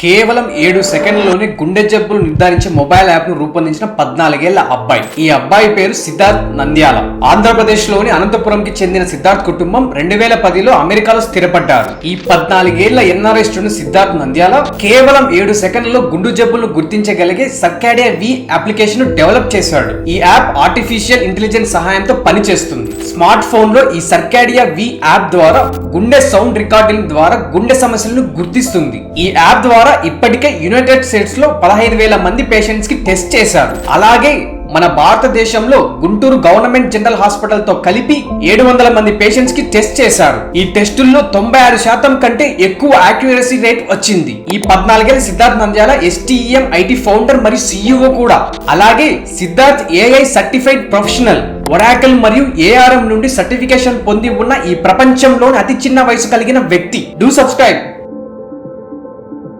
కేవలం ఏడు సెకండ్లలోనే గుండె జబ్బులు నిర్ధారించే మొబైల్ యాప్ను రూపొందించిన పద్నాలుగేళ్ళ అబ్బాయి. ఈ అబ్బాయి పేరు సిద్ధార్థ్ నంద్యాల. ఆంధ్రప్రదేశ్లోని అనంతపురంకి చెందిన సిద్ధార్థ్ కుటుంబం రెండు వేల పదిలో అమెరికాలో స్థిరపడ్డారు. ఈ పద్నాలుగేళ్ళ ఎన్ఆర్ఐ స్టూడెంట్ సిద్ధార్థ్ నంద్యాల కేవలం ఏడు సెకండ్లలో గుండు జబ్బులను గుర్తించగలిగే సర్కాడియా వి అప్లికేషన్ డెవలప్ చేశాడు. ఈ యాప్ ఆర్టిఫిషియల్ ఇంటెలిజెన్స్ సహాయంతో పనిచేస్తుంది. స్మార్ట్ ఫోన్లో ఈ సర్కాడియా వి యాప్ ద్వారా గుండె సౌండ్ రికార్డింగ్ ద్వారా గుండె సమస్యలను గుర్తిస్తుంది. ఈ యాప్ ద్వారా ఇప్పటికే యునైటెడ్ స్టేట్స్లో పదహైదు వేల మంది పేషెంట్స్కి టెస్ట్ చేశారు. అలాగే మన భారతదేశంలో గుంటూరు గవర్నమెంట్ జనరల్ హాస్పిటల్తో కలిపి ఏడు వందల మంది పేషెంట్స్కి టెస్ట్ చేశారు. ఈ టెస్టుల్లో తొంభై ఆరు శాతం కంటే ఎక్కువ యాక్యురసీ రేట్ వచ్చింది. ఈ పద్నాలుగేళ్ళ Siddharth Nandyala STM IT founder మరియు సీఈఓ కూడా. అలాగే Siddharth AI certified professional Oracle మరియు ఏఆర్ఎం నుండి సర్టిఫికేషన్ పొంది ఉన్న ఈ ప్రపంచంలోని అతి చిన్న వయసు కలిగిన వ్యక్తి. Do subscribe